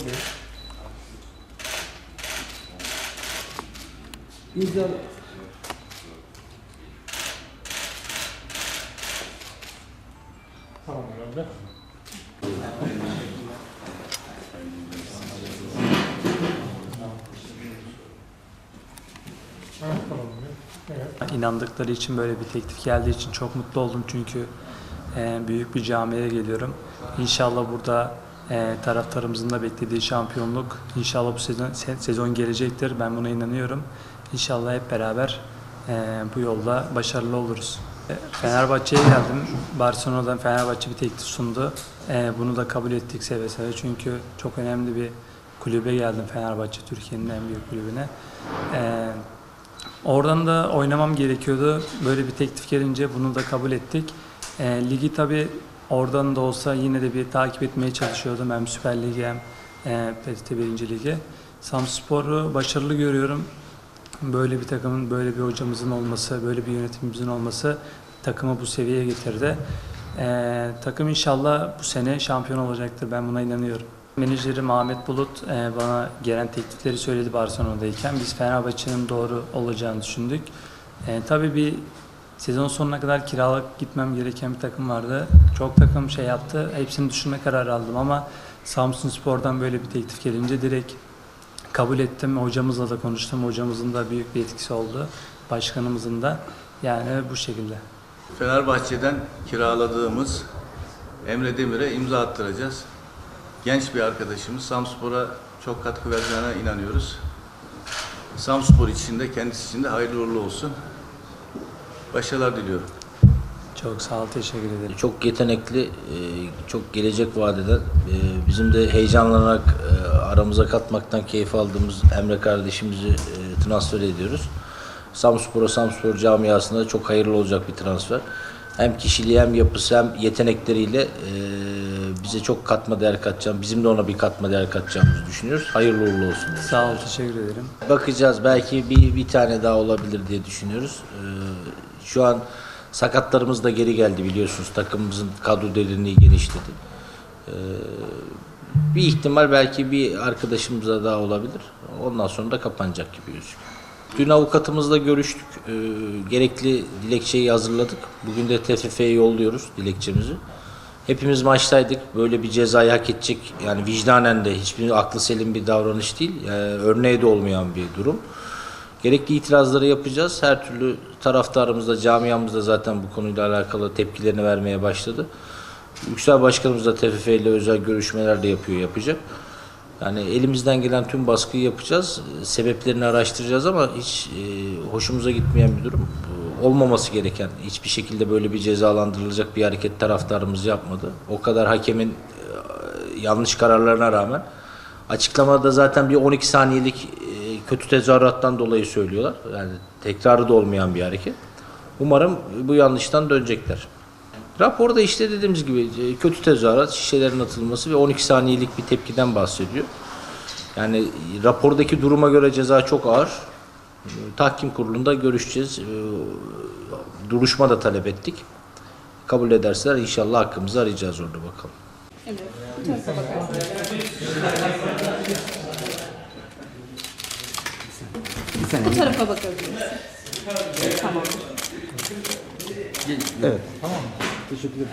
bugün İmza Tamam herhalde. İnandıkları için böyle bir teklif geldiği için çok mutlu oldum çünkü e, büyük bir camiye geliyorum. İnşallah burada e, taraftarımızın da beklediği şampiyonluk inşallah bu sezon, se- sezon gelecektir. Ben buna inanıyorum. İnşallah hep beraber e, bu yolda başarılı oluruz. E, Fenerbahçe'ye geldim. Barcelona'dan Fenerbahçe bir teklif sundu. Bunu da kabul ettik seve seve çünkü çok önemli bir kulübe geldim Fenerbahçe Türkiye'nin en büyük kulübüne. Oradan da oynamam gerekiyordu. Böyle bir teklif gelince bunu da kabul ettik. Ligi tabi oradan da olsa yine de bir takip etmeye çalışıyordum. Hem Süper Lig'i hem e, PTT 1. Ligi. Samspor'u başarılı görüyorum. Böyle bir takımın, böyle bir hocamızın olması, böyle bir yönetimimizin olması takımı bu seviyeye getirdi. E, takım inşallah bu sene şampiyon olacaktır. Ben buna inanıyorum. Menajerim Ahmet Bulut e, bana gelen teklifleri söyledi Barcelona'dayken. Biz Fenerbahçe'nin doğru olacağını düşündük. E, tabii bir sezon sonuna kadar kiralık gitmem gereken bir takım vardı. Çok takım şey yaptı. Hepsini düşünme kararı aldım ama Samsun Spor'dan böyle bir teklif gelince direkt kabul ettim. Hocamızla da konuştum. Hocamızın da büyük bir etkisi oldu. Başkanımızın da. Yani bu şekilde. Fenerbahçe'den kiraladığımız Emre Demir'e imza attıracağız. Genç bir arkadaşımız. Samspor'a çok katkı vereceğine inanıyoruz. Samspor için de kendisi için de hayırlı uğurlu olsun. Başarılar diliyorum. Çok sağ ol. Teşekkür ederim. Çok yetenekli, e, çok gelecek vadeden, e, bizim de heyecanlanarak e, aramıza katmaktan keyif aldığımız Emre kardeşimizi transfer ediyoruz. Samspor'a, Samspor camiasında çok hayırlı olacak bir transfer. Hem kişiliği hem yapısı hem yetenekleriyle bize çok katma değer katacağım, bizim de ona bir katma değer katacağımızı düşünüyoruz. Hayırlı uğurlu olsun. Sağ ol. Teşekkür ederim. Bakacağız belki bir, bir tane daha olabilir diye düşünüyoruz. Ee, şu an sakatlarımız da geri geldi biliyorsunuz. Takımımızın kadro derinliği genişledi. Ee, bir ihtimal belki bir arkadaşımıza daha olabilir. Ondan sonra da kapanacak gibi gözüküyor. Dün avukatımızla görüştük. Ee, gerekli dilekçeyi hazırladık. Bugün de TFF'ye yolluyoruz dilekçemizi. Hepimiz maçtaydık. Böyle bir cezayı hak edecek. Yani vicdanen de hiçbir aklı selim bir davranış değil. Yani örneği de olmayan bir durum. Gerekli itirazları yapacağız. Her türlü taraftarımız da camiamız da zaten bu konuyla alakalı tepkilerini vermeye başladı. Yüksel Başkanımız da TFF ile özel görüşmeler de yapıyor, yapacak. Yani elimizden gelen tüm baskıyı yapacağız. Sebeplerini araştıracağız ama hiç e, hoşumuza gitmeyen bir durum. Olmaması gereken, hiçbir şekilde böyle bir cezalandırılacak bir hareket taraftarımız yapmadı. O kadar hakemin e, yanlış kararlarına rağmen açıklamada zaten bir 12 saniyelik kötü tezahürattan dolayı söylüyorlar. Yani tekrarı da olmayan bir hareket. Umarım bu yanlıştan dönecekler. Raporda işte dediğimiz gibi e, kötü tezahürat, şişelerin atılması ve 12 saniyelik bir tepkiden bahsediyor. Yani e, rapordaki duruma göre ceza çok ağır. E, Tahkim kurulunda görüşeceğiz. Duruşma da talep ettik. Kabul ederseler inşallah hakkımızı arayacağız orada bakalım. Evet. Bu tarafa bakarsınız. Bu tarafa bakabilirsiniz. Tamam. Tamam mı? Teşekkür ederim.